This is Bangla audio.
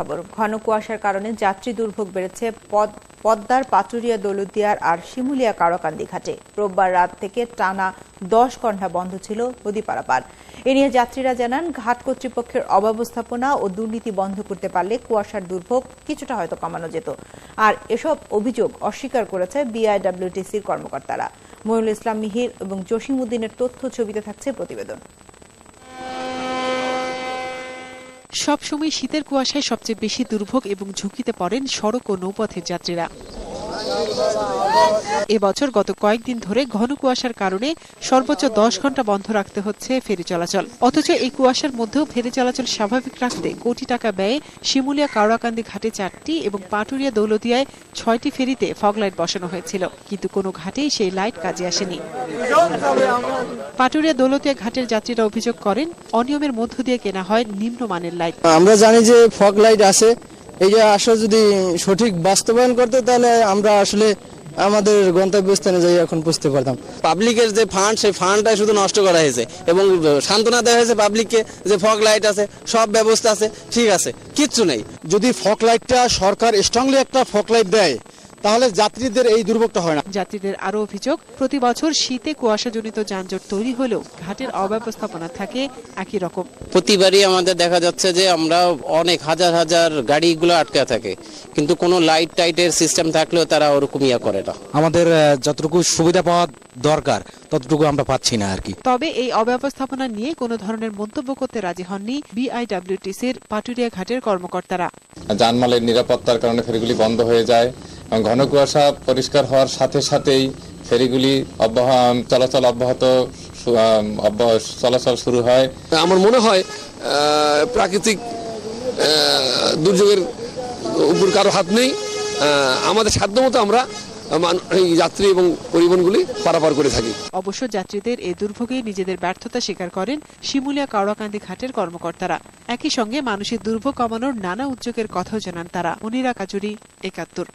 খবর। ঘন কুয়াশার কারণে যাত্রী দুর্ভোগ বেড়েছে পদ্মার পাচুরিয়া দৌলতদিয়ার আর শিমুলিয়া কারকান্দি ঘাটে। রোববার রাত থেকে টানা দশ ঘণ্টা বন্ধ ছিল নদী পারাপার এ নিয়ে যাত্রীরা জানান, ঘাট কর্তৃপক্ষের অব্যবস্থাপনা ও দুর্নীতি বন্ধ করতে পারলে কুয়াশার দুর্ভোগ কিছুটা হয়তো কমানো যেত। আর এসব অভিযোগ অস্বীকার করেছে বিআইডব্লিউটিসির কর্মকর্তারা। মহিউল ইসলাম মিহির এবং জসিম উদ্দিনের তথ্য ছবিতে থাকছে প্রতিবেদন। সবসময় শীতের কুয়াশায় সবচেয়ে বেশি দুর্ভোগ এবং ঝুঁকিতে পড়েন সড়ক ও নৌপথের যাত্রীরা। এবছর গত কয়েকদিন ধরে ঘন কুয়াশার কারণে সর্বোচ্চ দশ ঘণ্টা বন্ধ রাখতে হচ্ছে ফেরি চলাচল। অথচ এই কুয়াশার মধ্যেও ফেরি চলাচল স্বাভাবিক রাখতে কোটি টাকা ব্যয়ে শিমুলিয়া কাওড়াকান্দি ঘাটে চারটি এবং পাটুরিয়া দৌলদিয়ায় ছয়টি ফেরিতে ফগ লাইট বসানো হয়েছিল। কিন্তু কোনো ঘাটেই সেই লাইট কাজে আসেনি। পাটুরিয়া দৌলতিয়া ঘাটের যাত্রীরা অভিযোগ করেন, অনিয়মের মধ্য দিয়ে কেনা হয় নিম্নমানের লাইট। আমরা জানি যে ফগ লাইট আছে এই যে আসলে যদি সঠিক বাস্তবায়ন করতে তাহলে আমরা আসলে আমাদের গন্তব্যস্থানে যাই এখন বুঝতে পারতাম। পাবলিকের যে ফান্ড সেই ফান্ডটা শুধু নষ্ট করা হয়েছে এবং সান্ত্বনা দেওয়া হয়েছে পাবলিককে যে ফগ লাইট আছে সব ব্যবস্থা আছে ঠিক আছে কিচ্ছু নেই। যদি ফক লাইটটা সরকার স্ট্রংলি একটা ফক লাইট দেয় তাহলে যাত্রীদের এই দুর্ভোগটা হয় না। যাত্রীদের আরও অভিযোগ প্রতি বছর শীতে কুয়াশাজনিত যানজট তৈরি হলেও ঘাটের অব্যবস্থাপনা থাকে একই রকম। প্রতিবারই আমাদের দেখা যাচ্ছে যে আমরা অনেক হাজার হাজার গাড়িগুলো আটকে থাকে কিন্তু কোনো লাইট টাইটের সিস্টেম থাকলেও তারা ওরকম ইয়া করে না। আমাদের যতটুকু সুবিধা পাওয়া দরকার ততটুকু আমরা পাচ্ছি না আর কি। তবে এই অব্যবস্থাপনা নিয়ে কোনো ধরনের মন্তব্য করতে রাজি হননি বিআইডব্লিউটিসির পাটুরিয়া ঘাটের কর্মকর্তারা। যানমালের নিরাপত্তার কারণে ফেরিগুলি বন্ধ হয়ে যায় ঘন কুয়াশা পরিষ্কার হওয়ার সাথে সাথেই ফেরিগুলি চলাচল অব্যাহত চলাচল শুরু হয়। আমার মনে হয় প্রাকৃতিক দুর্যোগের উপর কারও হাত নেই। আমাদের সাধ্যমতো আমরা যাত্রী এবং পরিবহনগুলি পারাপার করে থাকি। অবশ্য যাত্রীদের এই দুর্ভোগে নিজেদের ব্যর্থতা স্বীকার করেন শিমুলিয়া কাওড়াকান্দি ঘাটের কর্মকর্তারা। একই সঙ্গে মানুষের দুর্ভোগ কমানোর নানা উদ্যোগের কথাও জানান তারা। মনিরা কাজুরি একাত্তর।